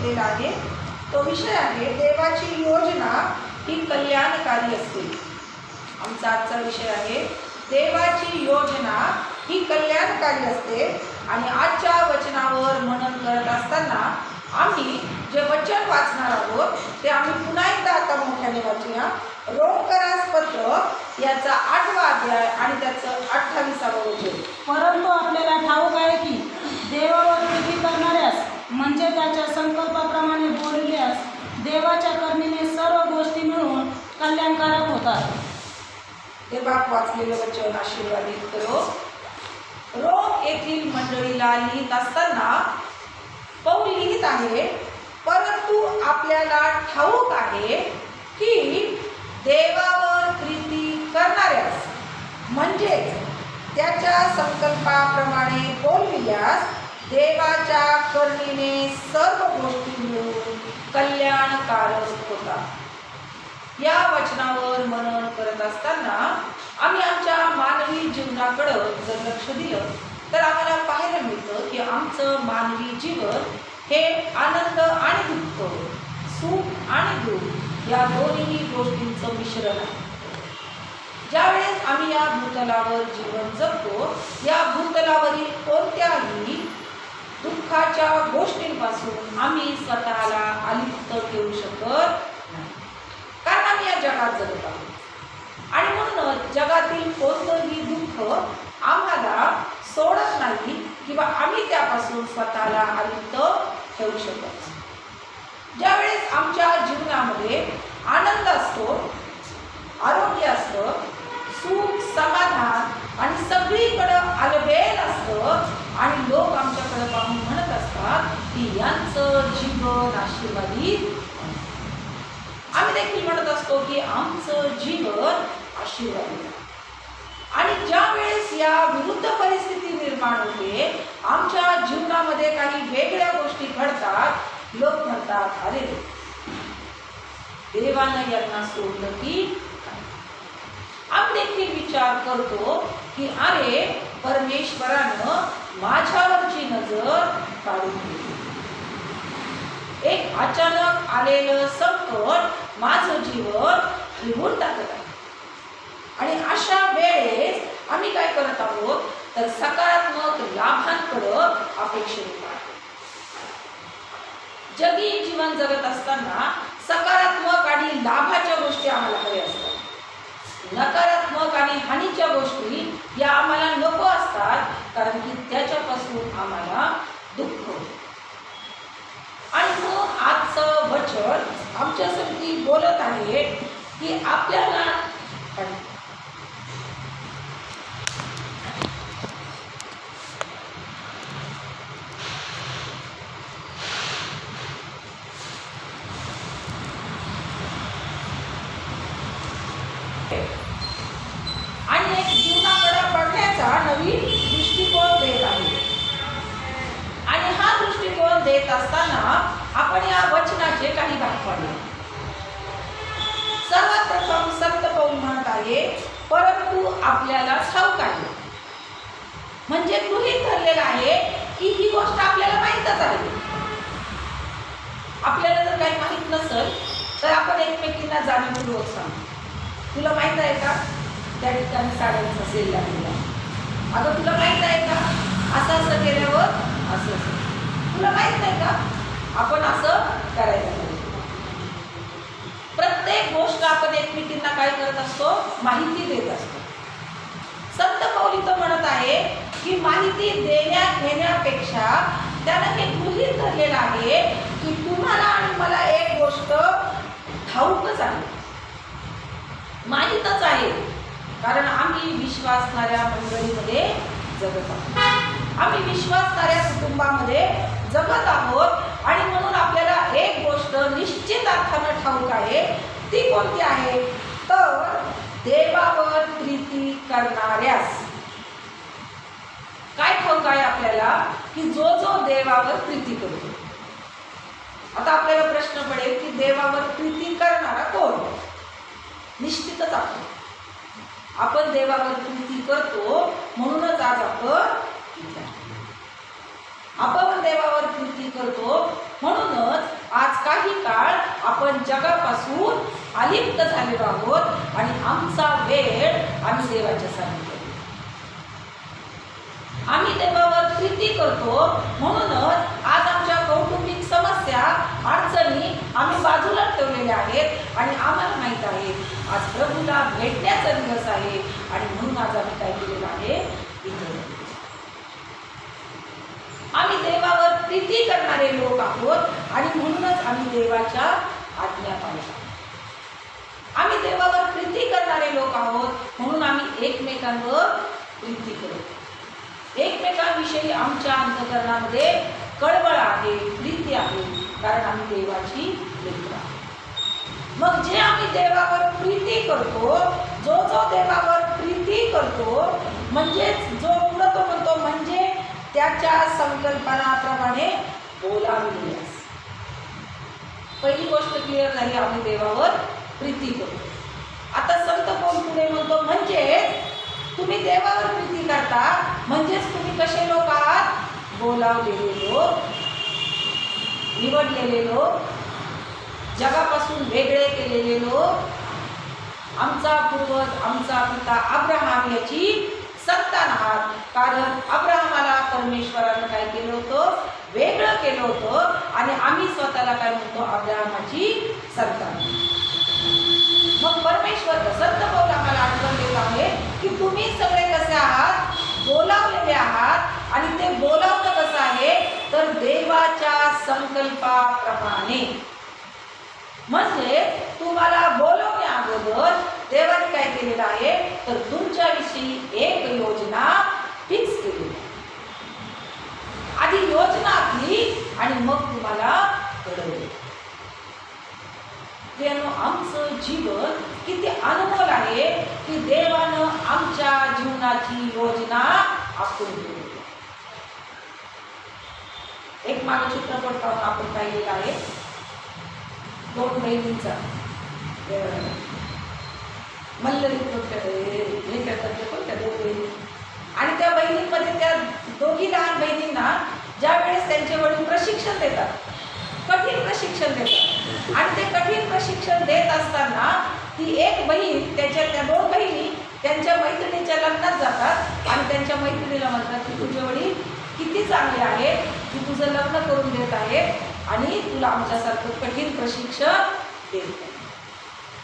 घेतलेला आहे तो विषय आहे देवाची योजना ही कल्याणकारी असते. आमचा आजचा विषय आहे देवाची योजना ही कल्याणकारी असते. आणि आजच्या वचनावर मनन करत असताना आम्ही जे वचन वाचणार आहोत ते आम्ही पुन्हा एकदा आता मोठ्याने वाचूया. रोमकरास पत्र याचा आठवा अध्याय आणि त्याचं अठ्ठावीसावं वचन. परंतु आपल्याला ठाऊक आहे की देवावर कृती करणाऱ्यास म्हणजे त्याच्या संकल्पाप्रमाणे बोलल्यास देवाच्या करणीने सर्व गोष्टी मिळून कल्याणकारक होतात. हे बाप वाचलेलं वचन आशीर्वादित करो रोम येथील मंडळीला लिहित असताना पौल लिहित आहे परंतु आपल्याला ठाऊक आहे की देवावर प्रीती करणाऱ्यास म्हणजेच त्याच्या संकल्पाप्रमाणे बोलविल्यास देवाच्या करणीने सर्व गोष्टी मिळून कल्याणकारक होतात या वचनावर मनन करत असताना आम्ही आमच्या मानवी जीवनाकडं जर लक्ष दिलं तर आम्हाला पाहायला मिळतं की आमचं मानवी जीवन हे आनंद आणि दुःख सुख आणि दुःख या दोन्ही गोष्टींचं मिश्रण आहे. ज्यावेळेस आम्ही या भूतलावर जीवन जगतो या भूतलावरील कोणत्याही दुःखाच्या गोष्टींपासून आम्ही स्वतःला अलिप्त ठेवू शकत नाही. कारण आम्ही या जगात जगत आहोत. आणि म्हणूनच जगातील कोणतंही दुःख आम्हाला सोडत नाही किंवा आम्ही त्यापासून स्वतःला अलिप्त ठेवू शकत ज्यावेळेस आमच्या जीवनामध्ये आनंद असतो आरोग्य असतं सुख समाधान आणि सगळीकडं आलबेल असतं आणि लोक असतात की जीवन आशीर्वादी आम्ही देखील म्हणत असतो की आमचं जीवन आशीर्वादी आणि ज्या वेळेस या विरुद्ध परिस्थिती निर्माण होते आमच्या जीवनामध्ये काही वेगळ्या गोष्टी घडतात लोक म्हणतात अरे देवानं यांना सोडलं की आम्ही देखील विचार करतो की अरे परमेश्वरानं माझ्यावरची नजर काढून घेतली एक अचानक आलेलं संकट माझं जीवन लिहून टाकत आहे. आणि अशा वेळेस आम्ही काय करत आहोत? तर सकारात्मक लाभांकडं अपेक्षित जगी जीवन जगत असताना सकारात्मक आणि लाभाच्या गोष्टी आम्हाला हव्या असतात. नकारात्मक आणि हानीच्या गोष्टी या आम्हाला नको असतात कारण की त्याच्यापासून आम्हाला दुःख होतं. आणि मग आजचं वचन आमच्यासाठी बोलत आहे की आपल्याला आणि एक जीवनाकडे बघण्याचा नवीन दृष्टिकोन देत आहे आणि हा दृष्टिकोन देत असताना आपण या वचनाचे काही भाग पाडले सर्वात प्रथम संत पाऊल म्हणत आहे परंतु आपल्याला ठाऊक आहे. म्हणजे गृहीत धरलेलं आहे की ही गोष्ट आपल्याला माहीतच आहे. आपल्याला जर काही माहीत नसेल तर आपण एकमेकींना जाणीवपूर्वक सांगतो तुला माहीत आहे का? त्या ठिकाणी साड्यांचा सेल लागलेला अगं तुला माहीत आहे का? असं असं केल्यावर असं असं. तुला माहीत नाही का? आपण असं करायचं. प्रत्येक गोष्ट आपण एकमेकींना काय करत असतो? माहिती देत असतो. संत पौली तो म्हणत आहे की माहिती देण्या घेण्यापेक्षा त्यानं हे गृहित धरलेलं आहे की तुम्हाला आणि मला एक गोष्ट ठाऊकच आहे. माहीतच आहे. कारण आम्ही विश्वासणाऱ्या मंडळीमध्ये जगत आहोत. आम्ही विश्वासणाऱ्या कुटुंबामध्ये जगत आहोत आणि म्हणून आपल्याला एक गोष्ट निश्चित अर्थानं ठाऊक आहे. ती कोणती आहे? तर देवावर प्रीती करणाऱ्यास. काय ठाऊक आहे आपल्याला? की जो जो देवावर प्रीती करतो. आता आपल्याला प्रश्न पडेल की देवावर प्रीती करणारा कोण? निश्चितच आपण. आपण देवावर प्रीती करतो म्हणूनच आज आपण आपण देवावर कृती करतो. म्हणूनच आज काही काळ आपण जगापासून अलिप्त झालेलो आहोत आणि आमचा वेळ आम्ही देवाच्या सामने आम्ही देवावर प्रीती करतो. म्हणूनच आज आमच्या कौटुंबिक समस्या अडचणी आम्ही बाजूला ठेवलेल्या आहेत आणि आम्हाला माहीत आहे आज प्रभूला भेटण्याचा दिवस आहे आणि म्हणून आज आम्ही काय केलेलं आहे? इथे. आम्ही देवावर प्रीती करणारे लोक आहोत आणि म्हणूनच आम्ही देवाच्या आज्ञा पाहिजे आम्ही देवावर प्रीती करणारे लोक आहोत म्हणून आम्ही एकमेकांवर प्रीती करतो एकमेकांविषयी आमच्या अंतकरणामध्ये कळबळ आहे प्रीती आहे कारण आम्ही देवाची लेकरं मग जे आम्ही देवावर प्रीती करतो जो जो देवावर प्रीती करतो म्हणजेच जो पुढं तो म्हणतो म्हणजे त्याच्या संकल्पनाप्रमाणे बोलाविल्यास पहिली गोष्ट क्लिअर झाली आम्ही देवावर प्रीती करतो आता संत कोण पुढे म्हणतो? म्हणजे तुम्ही देवावर प्रीती करता म्हणजेच तुम्ही कसे लोक आहात? बोलावलेले लोक निवडलेले लोक जगापासून वेगळे केलेले लोक. आमचा पूर्वज आमचा पिता अब्राहम याची संतान आहात. कारण अब्राहमाला परमेश्वरानं काय केलं होतं? वेगळं केलं होतं आणि आम्ही स्वतःला काय म्हणतो? अब्राहमाची सत्ता. मग परमेश्वर सत्य पाऊल आम्हाला आठवण देत आहे की तुम्ही सगळे कसे आहात? बोलावलेले आहात. आणि ते बोलावलं कसं आहे? तर देवाच्या संकल्पाप्रमाणे. म्हणजे तुम्हाला बोलवण्या अगोदर देवाने काय केलेलं आहे? तर तुमच्याविषयी एक योजना फिक्स केली. आधी योजना आखली आणि मग तुम्हाला कळवलं. आमचं जीवन किती अनमोल आहे की देवानं आमच्या जीवनाची योजना आखून दिली. एक मागे चित्रपट पाहून आपण पाहिलेला आहे. दोन बहिणींचा. मल्लरी हे- हे करतात कोणत्या आणि त्या बहिणींमध्ये त्या दोघी लहान बहिणींना ज्या वेळेस त्यांचे वडील प्रशिक्षण देतात कठीण प्रशिक्षण देतात आणि ते कठीण प्रशिक्षण देत असताना ती एक बहीण त्याच्या त्या दोन बहिणी त्यांच्या मैत्रिणीच्या लग्नात जातात आणि त्यांच्या मैत्रिणीला म्हणतात की तुझे वडील किती चांगले आहेत की तुझं लग्न करून देत आहे आणि तुला आमच्यासारखं कठीण प्रशिक्षण देत आहे.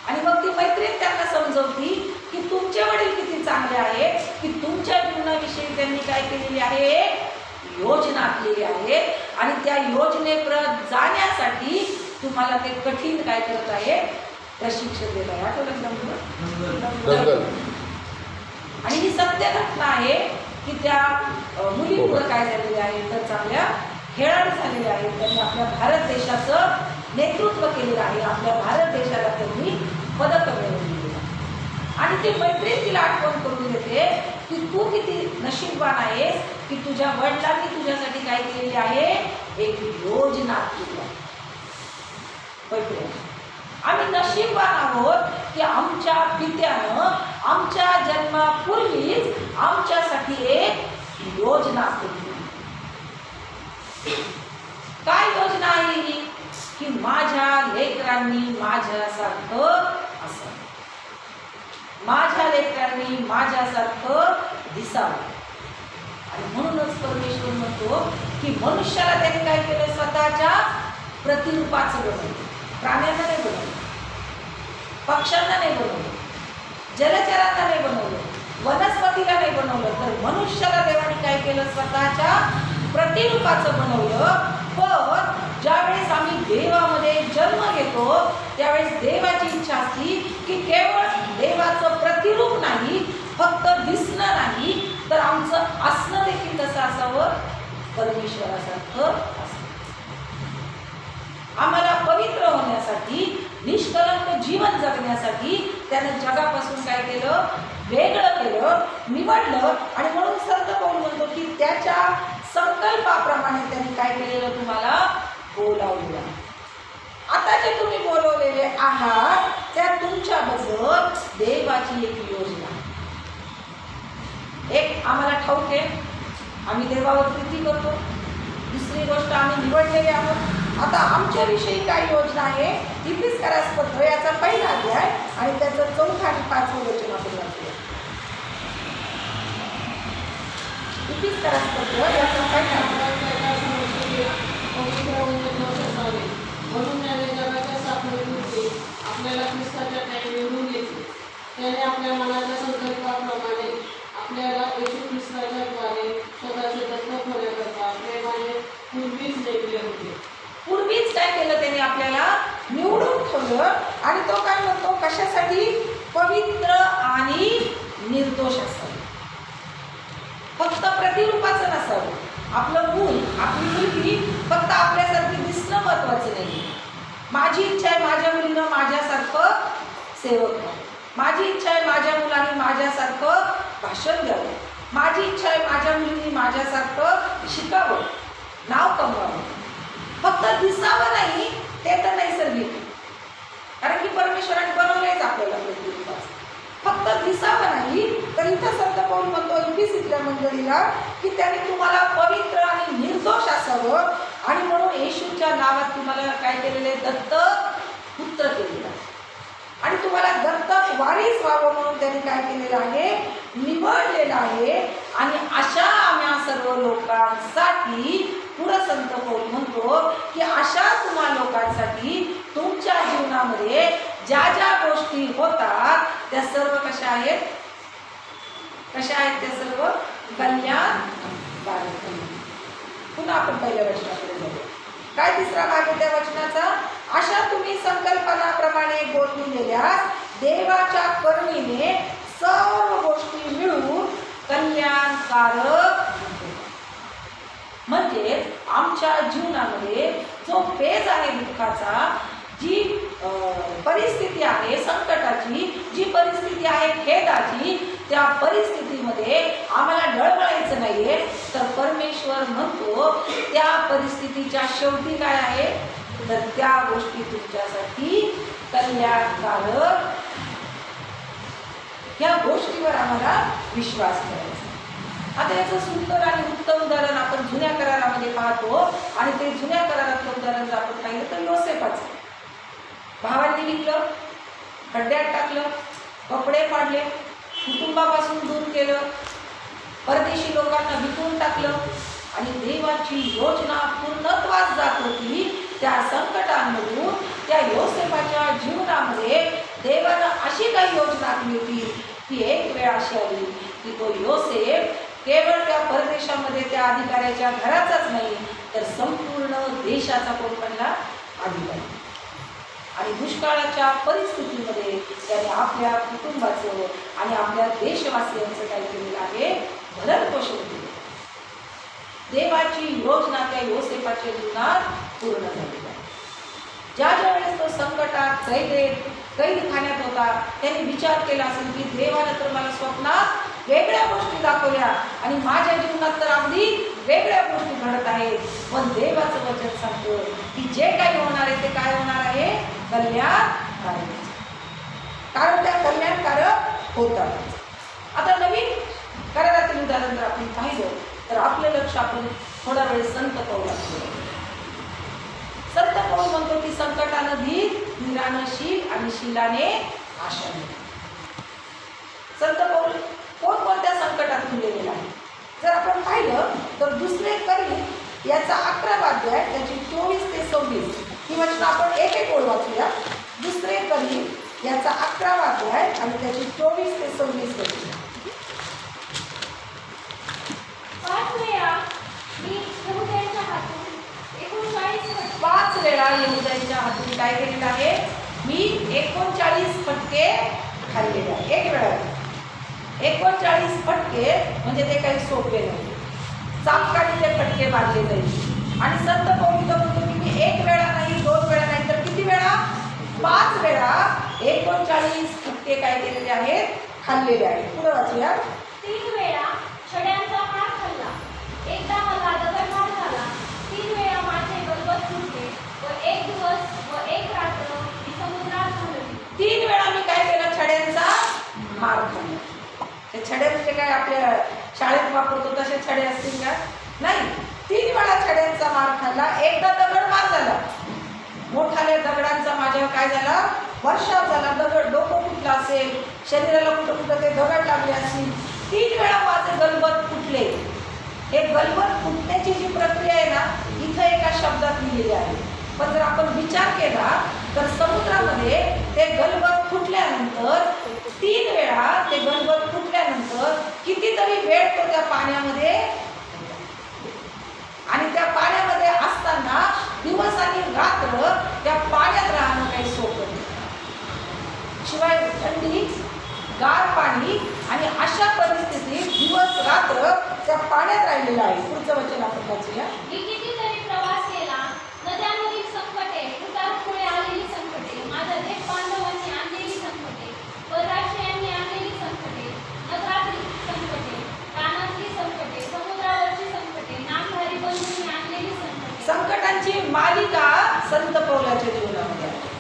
आणि मग ती मैत्रीण त्यांना समजवती की तुमचे वडील किती चांगले आहेत की तुमच्या जीवनाविषयी त्यांनी काय केलेली आहे? योजना आखलेली आहे. आणि त्या योजनेप्रत जाण्यासाठी तुम्हाला ते कठीण काय करत आहे? प्रशिक्षण देत आहे. आठवलं आणि ही सत्य घटना आहे की त्या अ, मुलीमुळं काय झालेले आहे? तर चांगल्या खेळाडू झालेल्या आहेत. त्यांनी आपल्या भारत देशाचं नेतृत्व केलेलं आहे. आपल्या भारत देशाला त्यांनी पदक मिळवलेली आहे आणि ती मैत्रीण तिला आठवण करून देते की तू किती नशीबवान आहेस की तुझ्या वडिलांनी तुझ्यासाठी काय केलेली आहे? एक योजना केली आहे. मैत्रीण आम्ही नशीबवान आहोत की आमच्या पित्यानं आमच्या जन्मापूर्वीच आमच्यासाठी एक योजना केली. काय योजना आहे ही? की माझ्या लेकरांनी माझ्यासारखं असं. माझ्या लेकरांनी माझ्यासारखं दिसावं. आणि म्हणूनच परमेश्वर म्हणतो की मनुष्याला त्याने काय केलं? स्वतःच्या प्रतिरूपाचं बनवलं. प्राण्यांना नाही बनवलं. पक्ष्यांना नाही बनवलं. जलचरांना नाही बनवलं. वनस्पतीला नाही बनवलं. तर मनुष्याला देवाने काय केलं? स्वतःच्या प्रतिरूपाचं बनवलं. पण ज्यावेळेस आम्ही देवामध्ये जन्म घेतो त्यावेळेस देवाची इच्छा असली की केवळ देवाचं प्रतिरूप नाही फक्त दिसणं नाही तर आमचं असणं देखील कसं असावं परमेश्वरासारखं असावं आम्हाला पवित्र होण्यासाठी निष्कलंक जीवन जगण्यासाठी त्यानं जगापासून काय केलं? वेगळं केलं निवडलं आणि म्हणून संत पाऊल म्हणतो की त्याच्या संकल्पाप्रमाणे त्यांनी काय केलेलं तुम्हाला? बोलावलेलं. आता जे तुम्ही बोलवलेले आहात त्या तुमच्याबद्दल देवाची एक योजना. आहे. एक आम्हाला ठाऊक आहे आम्ही देवावर प्रीती करतो. दुसरी गोष्ट आम्ही निवडलेली आहोत. आता आमच्याविषयी काय योजना आहे तिथेच करायचं पत्र याचा पहिला अध्याय आणि त्याचं चौथा आणि पाचवं वचन आपण वाचूया. करायचं पत्र याचा पहिला म्हणून त्याने जगाच्या साखळीमध्ये आपल्याला ख्रिस्ताच्या त्याने निवडून घेतले त्याने आपल्या मनाच्या संकल्पाप्रमाणे आपल्याला येशू ख्रिस्ताच्या द्वारे स्वतःचे दत्तक होण्याकरता प्रेमाने पूर्वीच नेमले होते. पूर्वीच काय केलं त्याने आपल्याला? निवडून ठेवलं. आणि तो काय म्हणतो? कशासाठी? पवित्र आणि निर्दोष असावं. फक्त प्रतिरूपाचं नसावं. आपलं मूल आपली मुलगी फक्त आपल्यासारखी दिसणं महत्वाचं नाही. माझी इच्छा आहे माझ्या मुलीनं माझ्यासारखं सेवक व्हावं. माझी इच्छा आहे माझ्या मुलांनी माझ्यासारखं भाषण द्यावं. माझी इच्छा आहे माझ्या मुलींनी माझ्यासारखं शिकावं. नाव कमवावं. फक्त दिसावं नाही ते तर नैसर्गिक. कारण की परमेश्वराने बनवलेच आपल्याला प्रतिरूपाचं फक्त दिसावं नाही तर इथं संत पाहून म्हणतो इथल्या मंडळीला की त्याने तुम्हाला पवित्र आणि निर्दोष असावं. आणि म्हणून येशूच्या नावात तुम्हाला काय केलेलं आहे? दत्त पुत्र केलेलं आहे. आणि तुम्हाला दत्तक वारीस व्हावं म्हणून त्यांनी काय केलेलं आहे? निवडलेलं आहे. आणि अशा आम्हा सर्व लोकांसाठी पुढं संत पौल म्हणतो की अशा तुम्हा लोकांसाठी तुमच्या जीवनामध्ये ज्या ज्या गोष्टी होतात त्या सर्व कशा आहेत? कशा आहेत त्या सर्व? कल्याणकारक पुन्हा आपण पहिल्या वचनाकडे जाऊ काय तिसरा भाग आहे त्या वचनाचा? अशा तुम्ही संकल्पनाप्रमाणे बोलविलेल्यास देवाच्या करुणीने सर्व गोष्टी मिळून कल्याणकारक म्हणजे आमच्या जीवनामध्ये जो पेज आहे दुःखाचा जी परिस्थिती आहे संकटाची जी परिस्थिती आहे खेदाची त्या परिस्थितीमध्ये आम्हाला डळमळायचं नाहीये. तर परमेश्वर म्हणतो त्या परिस्थितीच्या शेवटी काय आहे? तर त्या गोष्टी तुमच्यासाठी कल्याणकारक. या गोष्टीवर आम्हाला विश्वास करायचा आता याचं सुंदर आणि उत्तम उदाहरण आपण जुन्या करारामध्ये पाहतो. आणि ते जुन्या करारातलं उदाहरण जर आपण पाहिलं तर योसेफाचं. भावांनी विकलं खड्ड्यात टाकलं कपडे पाडले कुटुंबापासून दूर केलं परदेशी लोकांना विकून टाकलं आणि देवाची योजना पूर्णत्वास जात होती. त्या संकटांमधून त्या योसेफाच्या जीवनामध्ये देवानं अशी काही योजना आखली होती ती एक वेळ अशी आली की तो योसेफ केवळ त्या परदेशामध्ये त्या अधिकाऱ्याच्या घराचाच नाही तर संपूर्ण देशाचा कोण बनला? अधिकारी. आणि दुष्काळाच्या परिस्थितीमध्ये त्याने आपल्या कुटुंबाचं आणि आपल्या देशवासियांचं काय केलेलं आहे? भरण पोषण केलं. देवाची योजना त्या योसेफाच्या जीवनात पूर्ण झालेली आहे ज्या ज्या वेळेस तो संकटात कैदेत कैदखान्यात होता त्यांनी विचार केला असेल की देवानं तर मला स्वप्नात वेगळ्या गोष्टी दाखवल्या आणि माझ्या जीवनात तर अगदी वेगळ्या गोष्टी घडत आहेत. पण देवाचं वचन सांगतो की जे काही होणार आहे ते काय होणार आहे? कल्याणकारक कारण त्या कल्याणकारक होतात. आता नवीन करारातील उदाहरण जर आपण पाहिलं तर आपलं लक्ष आपण थोडा वेळ संत पौलात संत पाऊल म्हणतो की संकटानं भीत वीरानं शील आणि शिलाने आशाने संत पौल कोणकोणत्या संकटात गेलेला आहे जर आपण पाहिलं तर दुसरे करी याचा अकरावा अध्याय त्याची चोवीस ते सव्वीस. ही वचन आपण एक एक ओळ वाचूया. दुसरे करी याचा अकरावा अध्याय आणि त्याची चोवीस ते सव्वीस वचन पाच वेळा मी यहूद्यांच्या हातून एकोणचाळीस पाच वेळा येहुदाईच्या हातून काय केलेलं आहे? मी एकोणचाळीस फटके खाल्लेले आहे एक वेळा. एकोणचाळीस फटके म्हणजे ते काही सोपे नाही. चापकाने ते फटके मारले जाईल. आणि संत मी एक वेळा नाही दोन वेळा नाही तर किती वेळा? पाच वेळा. एकोणचाळीस फटके काय केलेले आहेत? खाल्लेले आहेत. पुढे वाचूया. तीन वेळा छड्यांचा मार खाल्ला. एकदा मला दगडमार झाला. तीन वेळा माझे गलबत फुटले व एक दिवस व एक रात्र मी समुद्रात घालवली तीन वेळा मी काय केलं? छड्यांचा मार खाल्ला. ते छडे म्हणजे काय? आपल्या शाळेत वापरतो तसे छडे असतील का? नाही. तीन वेळा छड्यांचा मार खाल्ला. एकदा दगड मार झाला. मोठाल्या दगडांचा माझ्यावर काय झाला? वर्षाव झाला. दगड डोकं फुटलं असेल शरीराला कुठं कुठं ते दगड लागले असतील. तीन वेळा माझे गलबत फुटले. हे गलबत फुटण्याची जी प्रक्रिया आहे ना इथं एका शब्दात लिहिलेली आहे. पण जर आपण विचार केला तर समुद्रामध्ये ते गलबत फुटल्यानंतर तीन वेळा ते गलबत फुटल्यानंतर कितीतरी वेळ तो त्या पाण्यामध्ये आणि त्या पाण्यामध्ये असताना दिवस आणि रात्र त्या पाण्यात राहणं काही सोपं नाही. शिवाय थंडी गार पाणी आणि अशा परिस्थितीत दिवस रात्र त्या पाण्यात राहिलेलं आहे. पुढचं वचन आपण वाचूया. प्रवास केला नद्यांवरील संकटे उतारपुढे आलेली संकटे माझ्या देश बांधवांनी आणलेली संकटे परराष्ट्रीयांनी आणलेली संकटे नगरातली संकटे कानातली संकटे समुद्रावरची संकटे नामधारी बंधूंनी आणलेली संकटे संकटांची मालिका संत पौलाच्या जीवनामध्ये आहे.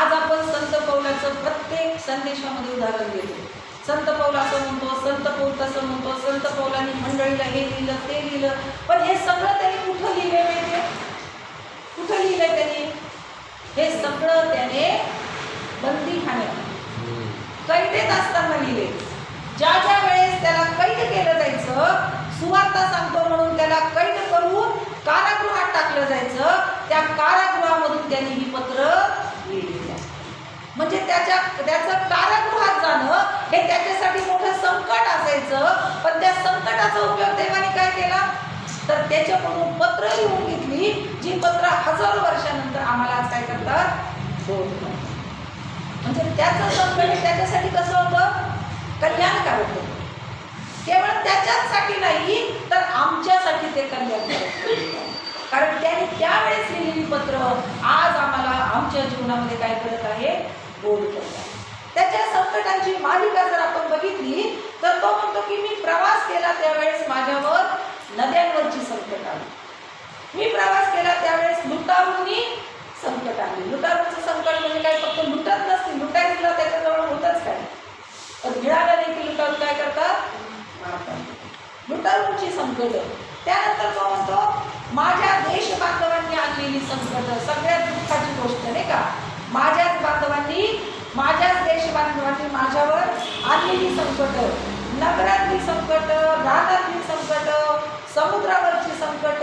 आज आपण संत पौलाचं प्रत्येक संदेशामध्ये उदाहरण घेतो संत पौल असं म्हणतो संत पौल तसं म्हणतो संत पौलांनी मंडळीला हे लिहिलं ते लिहिलं. पण हे सगळं त्याने कुठं लिहिलं माहिती कुठं लिहिलंय त्यांनी? हे सगळं त्याने बंदीखान्यात कैदेत असताना लिहिले. ज्या ज्या वेळेस त्याला कैद केलं जायचं सुवार्ता सांगतो म्हणून त्याला कैद कारागृहात टाकलं जायचं. त्या कारागृहामधून त्यांनी ही पत्र लिहिलेली म्हणजे त्याच्या त्याचं कारागृहात जाणं हे त्याच्यासाठी मोठं संकट असायचं. पण त्या संकटाचा उपयोग देवाने काय केला? तर त्याच्याकडून पत्र लिहून घेतली जी पत्र हजारो वर्षानंतर आम्हाला आज काय करतात? म्हणजे त्याचं संकट हे त्याच्यासाठी कसं होतं? कल्याणकारक होतं. केवळ त्याच्याचसाठी नाही ते कल्याणकारक कारण त्याने त्यावेळेस लिहिलेली पत्र आज आम्हाला आमच्या जीवनामध्ये काय करत आहे? बोल करत आहे त्याच्या संकटांची मालिका जर आपण बघितली तर तो म्हणतो की मी प्रवास केला त्यावेळेस माझ्यावर नद्यांवरची संकट आली. मी प्रवास केला त्यावेळेस लुटारूंनी संकट आली. लुटारूंचं संकट म्हणजे काय? फक्त लुटत नसते लुटायचं त्याच्याजवळ होतच काय? तर मिळालं देखील लुटारू काय करतात? मारतात. लुटारूंची संकट. त्यानंतर तो म्हणतो माझ्या देश बांधवांनी आणलेली संकट सगळ्यात दुःखाची गोष्ट नाही का? माझ्याच बांधवांनी माझ्याच देश बांधवांनी माझ्यावर आणलेली संकट नगरातली संकट रानातली संकट समुद्रावरची संकट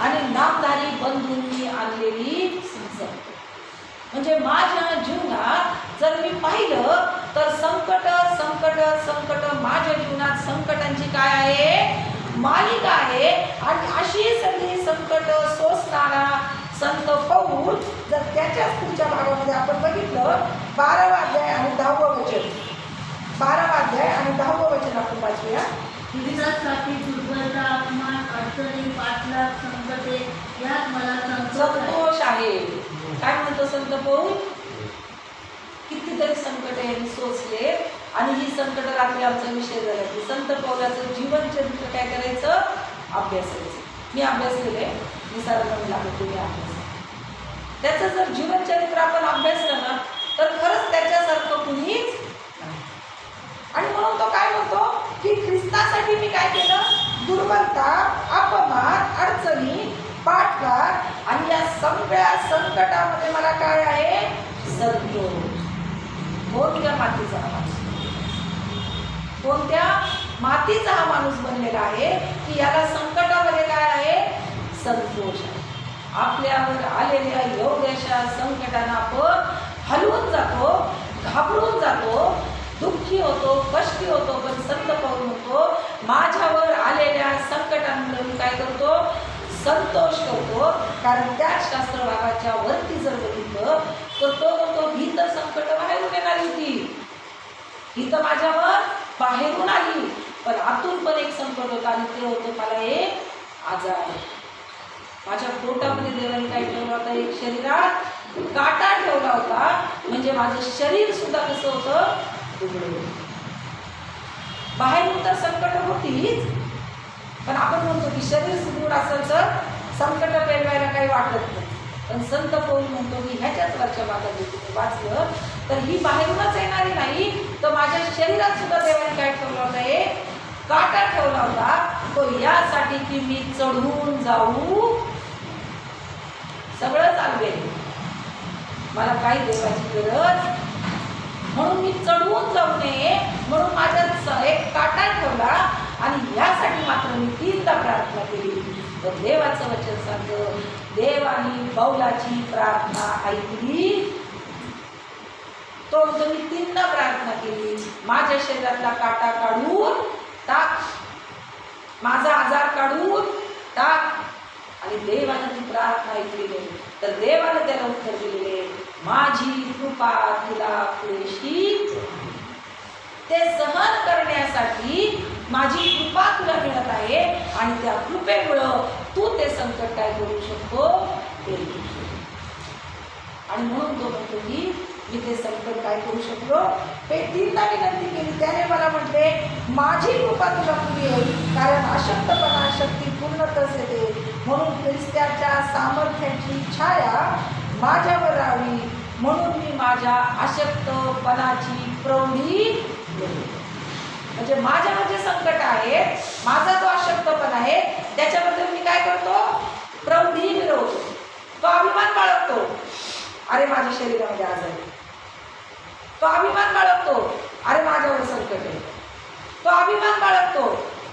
आणि नामधारी बंधूंनी आणलेली संकट. म्हणजे माझ्या जीवनात जर मी पाहिलं तर संकट संकट संकट माझ्या जीवनात संकटांची काय आहे? मालिका आहे. आणि अशी सगळी संकट सोसणारा संत पौल जर त्याच्याच पुढच्या भागामध्ये आपण बघितलं बारावा अध्याय आणि दहावं वचन. बारावा अध्याय आणि दहावं वचन आपण वाचूया. ख्रिस्तासाठी दुर्बलता अपमान अडचणी पाठलाग संकटे यात मला संतोष आहे. काय म्हणतो संत पौल कितीतरी संकट सोचले आणि ही संकट रात्री आमचा विषय झाला. की संत पौलाचं जीवन चरित्र काय करायचं? अभ्यास करायचं. मी अभ्यास केले. मी साधारण लागतो तुम्ही अभ्यास त्याचं जर जीवनचरित्र आपण अभ्यास केला तर खरंच त्याच्यासारखं कुणीच नाही. आणि म्हणून तो काय म्हणतो? की ख्रिस्तासाठी मी काय केलं? दुर्बलता अपमान अडचणी पाठलाग आणि या सगळ्या संकटामध्ये मला काय आहे? संतोष. हो, कोणत्या मातीचा हा कोणत्या मातीचा हा माणूस बनलेला आहे की याला संकटामध्ये काय आहे? संतोष आहे. आपल्यावर आलेल्या एवढ्याशा संकटांना आपण हलवून जातो घाबरून जातो दुःखी होतो कष्टी होतो पण संत पाहून होतो माझ्यावर आलेल्या संकटांमधून काय करतो? संतोष करतो कारण त्या शास्त्र भागाच्या वरती जर बघितलं तर तो म्हणतो ही तर संकट बाहेरून येणारी होती. ही तर माझ्यावर बाहेरून आली. पण आतून पण एक संकट होता आणि ते होतं मला एक आजार. माझ्या पोटामध्ये देवाने काय ठेवला होता एक शरीरात काटा ठेवला होता. म्हणजे माझं शरीर सुद्धा कसं होतं? दुबळं बाहेरून तर संकट होतीच. पण आपण म्हणतो की शरीर सुदृढ असेल तर संकट पेलवायला काही वाटत नाही. पण संत कोण म्हणतो मी ह्याच्याच वरच्या भागात जर वाचलं तर ही बाहेरूनच येणारी नाही तर माझ्या शरीरात सुद्धा देवाने काय ठेवला होता एक काटा ठेवला होता. तो यासाठी की मी चढून जाऊ. सगळं चालवेल मला काही देवाची गरज. म्हणून मी चढवून जाऊ नये म्हणून माझ्या स- एक काटा ठेवला आणि यासाठी मात्र मी तीनदा प्रार्थना केली. तर देवाचं वचन सांगतं देवानी पौलाची प्रार्थना ऐकली. तो तुम्ही तीन तीनदा प्रार्थना केली. माझ्या शरीरातला काटा काढून टाक. माझा आजार काढून टाक. आणि देवानं ती प्रार्थना ऐकली नाही तर देवानं त्याला उत्तर दिलेले माझी कृपा तुला पुरेशी. ते सहन करण्यासाठी माझी कृपा तुला मिळत आहे आणि त्या कृपेमुळं तू ते संकट काय करू शकतो ते आणि म्हणून तो म्हणतो की मी ते संकट काय करू शकलो? हे तीनदा विनंती केली. त्याने मला म्हटले माझी कृपा तुला पुरी आहे कारण अशक्तपणा शक्ती पूर्णतच येते म्हणून ख्रिस्त्याच्या सामर्थ्याची छाया माझ्यावर राहावी. म्हणून मी माझ्या अशक्तपणाची प्रौढी घेते. म्हणजे माझ्यावर जे म्हणजे संकट आहे माझा जो अशक्तपणा आहे त्याच्याबद्दल मी काय करतो? प्रौढी मिळवतो तो अभिमान बाळगतो. अरे माझ्या शरीरामध्ये आज आहे. तो अभिमान बाळगतो. अरे माझ्यावर संकट आहे. तो अभिमान बाळगतो.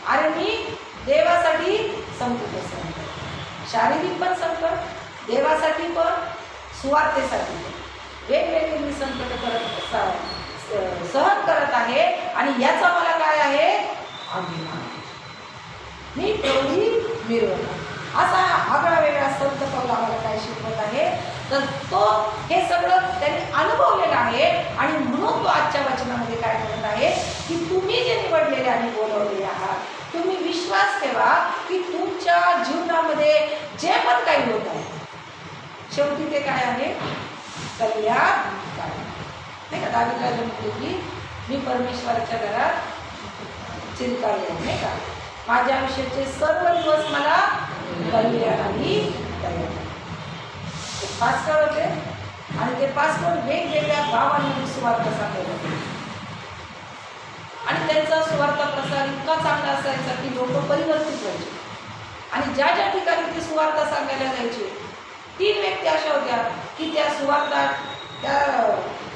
अरे मी देवासाठी संकट संकट शारीरिक पण संकट देवासाठी पण सुवार्थेसाठी पण. वेगवेगळे मी संकट करत असावं सहन करत आहे आणि याचा मला काय आहे? अभिमान. मी तेवढी मिरवत असा आगळा वेगळा संत पाऊल आम्हाला काय शिकवत आहे? तर तो हे सगळं त्यांनी अनुभवलेलं आहे आणि म्हणून तो आजच्या वचनामध्ये काय म्हणत आहे? की तुम्ही जे निवडलेले आणि बोलवलेले आहात तुम्ही विश्वास ठेवा की तुमच्या जीवनामध्ये जे पण काही होत आहे शेवटी ते काय आहे? कल्याण. नाही का? दाविद राजा म्हणतो की मी परमेश्वराच्या घरात चिरकाळी नाही का? माझ्या आयुष्याचे सर्व दिवस मला कल्याणाने ते ते पास्टर होते आणि ते पास्टर वेगवेगळ्या भावांनी सुवार्थ सांगत होते आणि त्यांचा सुवार्थ प्रसार इतका चांगला असायचा की लोक परिवर्तित व्हायचे. आणि ज्या ज्या ठिकाणी ते सुवार्थ सांगायला जायचे तीन व्यक्ती अशा होत्या की त्या सुवार्था त्या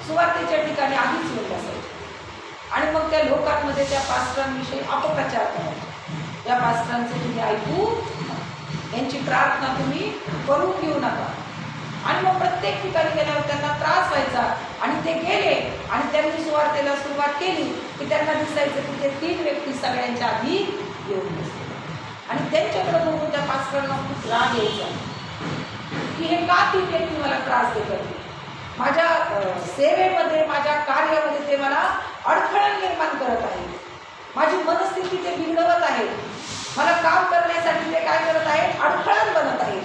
सुवार्थेच्या ठिकाणी आधीच लोक असायचे आणि मग त्या लोकांमध्ये त्या पास्टरांविषयी अपप्रचार करायचे या पास्टरांचं तुम्ही ऐकू यांची प्रार्थना तुम्ही करून घेऊ नका. आणि मग प्रत्येक ठिकाणी गेल्यावर त्यांना त्रास व्हायचा. आणि ते गेले आणि त्यांनी सुवार्थेला सुरुवात केली की त्यांना दिसायचं की ते तीन व्यक्ती सगळ्यांच्या आधी येऊन बसले. आणि त्यांच्याकडे बघून त्या पास्टरांना खूप राग यायचा. की हे का तीन व्यक्ती मला त्रास देतात? माझ्या सेवेमध्ये माझ्या कार्यामध्ये ते मला अडथळा निर्माण करत आहे. माझी मनस्थिती ते बिघडवत आहे. मला काम करण्यासाठी ते काय करत आहेत? अडथळाच बनत आहे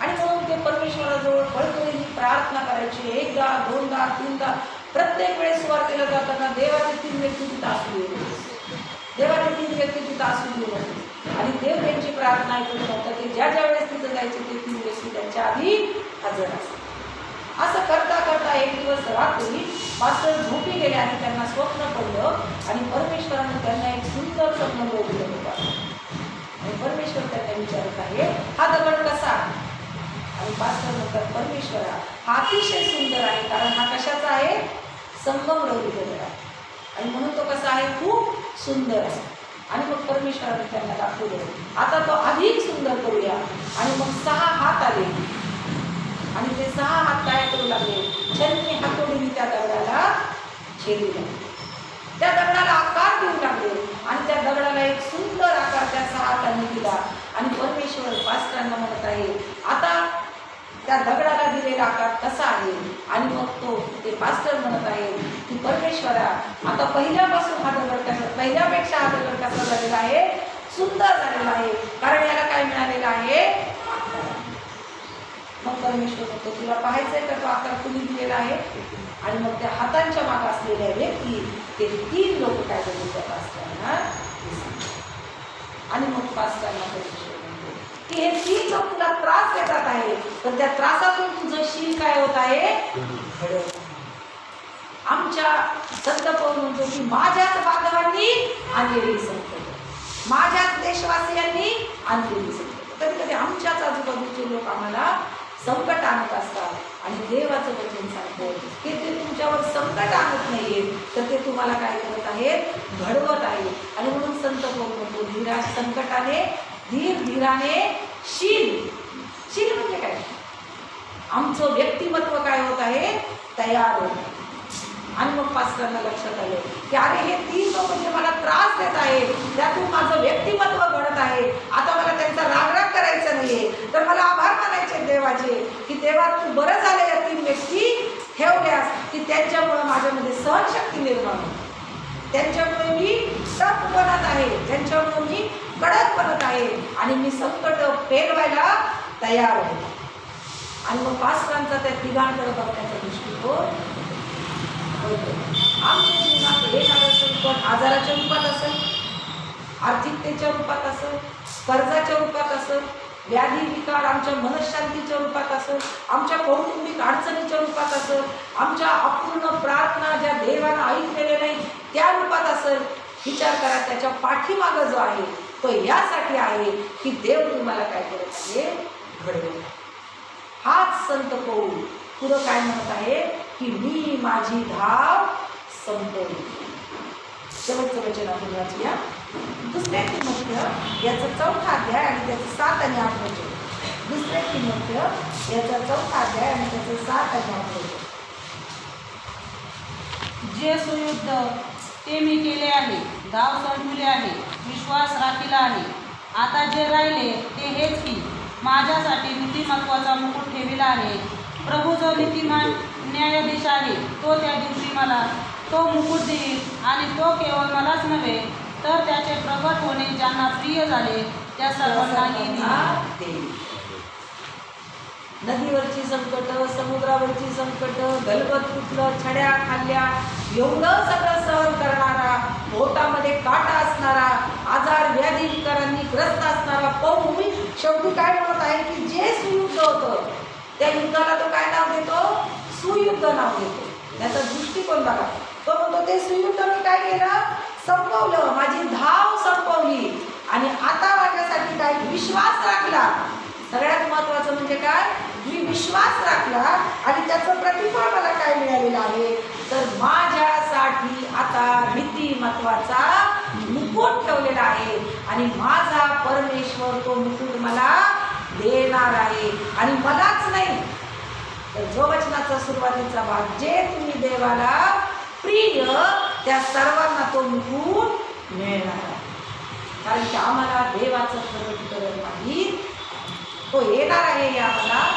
आणि म्हणून ते परमेश्वराजवळ बळकळीने प्रार्थना करायची. एकदा दोनदा तीनदा प्रत्येक वेळेस सुरुवातीला जाताना देवाचे तीन व्यक्ती तिथं असू देऊ देवाचे तीन व्यक्ती तिथं असू देऊ आणि देव त्यांची प्रार्थना ऐकून नव्हतं ते ज्या ज्या वेळेस तिथं जायचे ते तीन व्यक्ती त्यांच्या आधी हजर असतात. असं करता करता एक दिवस रात्री मास्टर झोपी गेले आणि त्यांना स्वप्न पडलं आणि परमेश्वरानं त्यांना एक सुंदर स्वप्न बोललं होतं आणि परमेश्वर त्यांना विचारत आहे हा दगड कसा? आणि मास्टर म्हणतात परमेश्वरा हा अतिशय सुंदर आहे कारण हा कशाचा आहे? संगम रवी दगड आहे. आणि म्हणून तो कसा आहे? खूप सुंदर आहे. आणि मग परमेश्वराने त्यांना दाखवलं आता तो अधिक सुंदर करूया. आणि मग सहा हात आले. आणि ते सहा हात काय करू लागले. त्यांनी हातोडीने त्या दगडाला छेदू त्या दगडाला आकार देऊ लागले. आणि त्या दगडाला एक सुंदर आकार त्या सहा हातांनी दिला. आणि परमेश्वर पास्टरांना म्हणत आहे आता त्या दगडाला दिलेला आकार कसा आहे? आणि मग तो ते पास्टर म्हणत आहे की परमेश्वरा आता पहिल्यापासून हा दगड कसा पहिल्यापेक्षा हा दगड कसा झालेला आहे? सुंदर झालेला आहे. कारण याला काय मिळालेलं आहे? मग परमेश्वर म्हणतो तुला पाहायचंय का? तो आकार कुणी दिलेला आहे? आणि मग त्या हातांच्या माग असलेल्या व्यक्ती ते तीन लोक काय त्या पास्टरांना आणि मग पास्टरांना परमेश्वर म्हणतो की हे तीन लोक तुला त्रास देतात आहे तर त्या त्रासातून तुझं शील काय होत आहे? घडत आमच्या संत पाऊल म्हणतो की माझ्याच बांधवांनी आणलेली संकट माझ्याच देशवासियांनी आणलेली संकट कधी कधी आमच्याच आजूबाजूचे लोक आम्हाला संकट आणत असतात. आणि देवाचं वचन सांगतो की ते तुमच्यावर संकट आणत नाही तर ते तुम्हाला काय करत आहेत? घडवत आहे आणि म्हणून संत बोल म्हणतो धीरा संकटाने धीर धीराने शील. शील म्हणजे काय? आमचं व्यक्तिमत्व काय होत आहे? तयार होत आणि मग पास्टरांना लक्षात आलं की अरे हे तीन लोक जे मला त्रास देत आहे त्यातून माझं व्यक्तिमत्व घडत आहे. आता मला त्यांचा रागराग करायचा नाहीये. तर मला आभार देवाचे की देवा तू बरं झालं या तीन व्यक्ती ठेवल्यास की त्यांच्यामुळं माझ्यामध्ये सहनशक्ती निर्माण होते त्यांच्यामुळे मी तप बनत आहे त्यांच्यामुळे मी कडक बनत आहे आणि मी संकट पेरवायला तयार आहे आणि मग पास्टरांचा त्या तिघांकडे बघण्याचा दृष्टिकोन बदलतो. आमच्या जीवनात एखादं संकट आजाराच्या रूपात असेल आर्थिकतेच्या रूपात असेल कर्जाच्या रूपात असेल व्याधी विकार आमच्या मनशांतीच्या रूपात असं आमच्या कौटुंबिक अडचणीच्या रूपात असं आमच्या अपूर्ण प्रार्थना ज्या देवानं ऐकलेल्या नाही त्या रूपात असेल विचार करा त्याच्या पाठीमागं जो आहे तो यासाठी आहे की देव तुम्हाला काय करत आहे? घडवत हाच संत पौल पुढं काय म्हणत आहे? की मी माझी धाव संपवली. शेवटचं वचन आपण वाचूया. दुसरे किंमत याचा चौथा अध्याय आणि त्याचे सात आणि आठ वचन. दुसरे किंमत याचा चौथा अध्याय आणि त्याचे सात आणि आठ वचन. जे सुयुद्ध ते मी केले आहे गाव संपविले आहे विश्वास राखीला आहे. आता जे राहिले ते हेच की माझ्यासाठी नीतिमत्वाचा मुकुट ठेविला आहे. प्रभू जो नीतिमान न्यायाधीश आहे तो त्या दिवशी मला तो मुकुट देईल आणि तो केवळ मलाच नव्हे तर त्याचे प्रगट होणे ज्यांना प्रिय झाले त्या सर्वांनाही. नदीवरची संकट समुद्रावरची संकट गलबत कुठलं छड्या खाल्ल्या एवढं सगळं सहन करणारा पोटामध्ये काटा असणारा आजार व्याधी विकारांनी ग्रस्त असणारा पौल शेवटी काय म्हणत आहे की जे सुयुद्ध होतं त्या युद्धाला तो काय नाव देतो? सुयुद्ध नाव देतो. त्याचा दृष्टिकोन बघा. तो म्हणतो ते सुयुद्ध काय केलं? संपवलं. माझी धाव संपवली. आणि आता माझ्यासाठी काय? विश्वास राखला. सगळ्यात महत्वाचं म्हणजे काय? मी विश्वास राखला आणि त्याचं प्रतिफळ मला काय मिळालेलं आहे? तर माझ्यासाठी आता नीतिमत्वाचा मुकुट ठेवलेला आहे. आणि माझा परमेश्वर तो मुकुट मला देणार आहे. आणि मलाच नाही. तर जो वचनाचा सुरुवातीचा भाग जे तुम्ही देवाला प्रिय त्या सर्वांना तो मुकुट मिळणार आहे. कारण की आम्हाला देवाचं प्रगतीकरण नाही. तो येणार आहे हे आम्हाला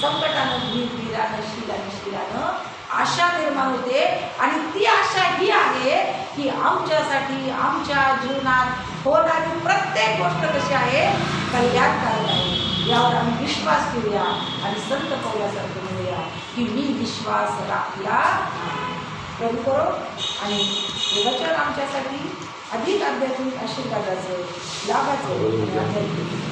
संकटानं धीर धीरानं शिलानं शिलानं आशा निर्माण होते. आणि ती आशा ही आहे की आमच्यासाठी आमच्या जीवनात होणारी प्रत्येक गोष्ट कशी आहे? कल्याणकारक आहे. यावर आम्ही विश्वास ठेवूया. आणि संत पौलासारखं मी विश्वास राखला. प्रभू करो. आणि हे वचन आमच्यासाठी अधिक आध्यात्मिक आशीर्वादाचं लाभाचं आणि आध्यात्मिक